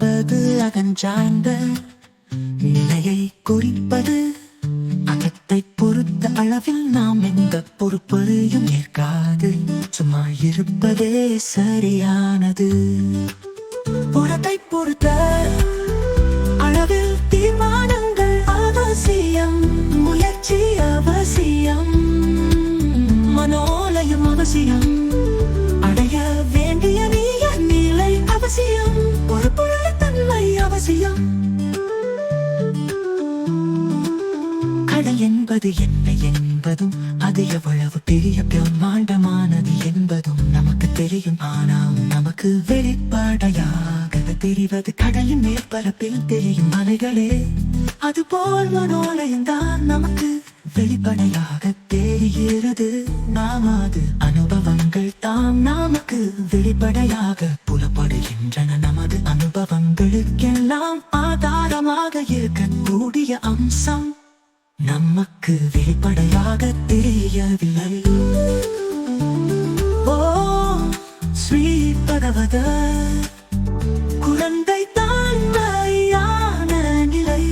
என்பது அகன்றாந்த நிலையை குறிப்பது அகத்தை பொறுத்த அளவில் நாம் எந்த பொறுப்பையும் ஏற்காது. சும்மா இருப்பதே சரியானது. புறத்தை பொறுத்த கலை என்பது என்ன என்பதும் அது எவ்வளவு பெரிய பிரம்மாண்டமானது என்பதும் நமக்கு தெரியும். ஆனால் நமக்கு வெளிப்படையாக தெரிவது கடலின் மேற்பரப்பில் தெரியும் அலைகளே அதுபோல் மனோலயம்தான் நமக்கு வெளிப்படையாக தெரிகிறது. நாம் அது அனுபவங்கள் தாம் நமக்கு வெளிப்படையாக புலப்படுகின்றன. நமது அனுபவங்களுக்கெல்லாம் ஆதாரமாக இருக்கக்கூடிய அம்சம் நமக்கு வெளிப்படையாக தெரியவில்லை. ஓ ஸ்ரீ பகவத குழந்தை தாழ்மையான நிலை.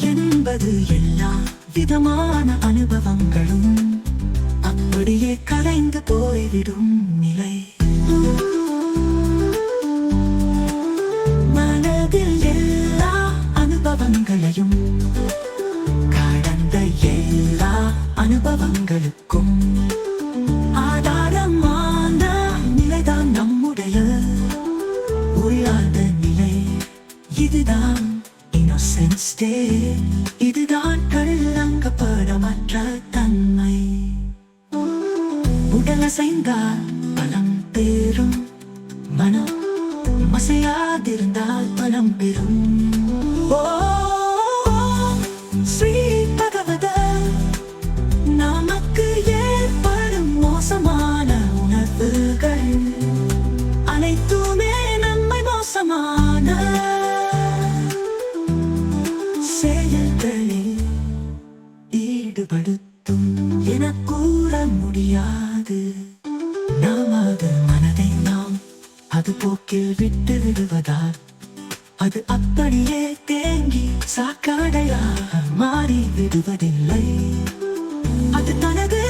என்பது எல்லா விதமான அனுபவங்களும் அப்படியே கலைந்து போய்விடும் நிலை. பாவங்களுக்கும் ஆதாரமான நிலைதான் நம்முடைய. உள்ளாத நிலை இதுதான். இன்னோசென்ஸ் டே இதுதான் கள்ளங்கப்படமற்ற தன்மை. உடல் அசைந்தால் பலம் பெறும் மனம் மசையாதிருந்தால் செயல்களில் ஈடுபடுத்தும் என கூற முடியாது. நமது மனதை நாம் அது போக்கில் விட்டு விடுவதால் அது அப்படியே தேங்கி சாக்காடையாக மாறி விடுவதில்லை அது தனது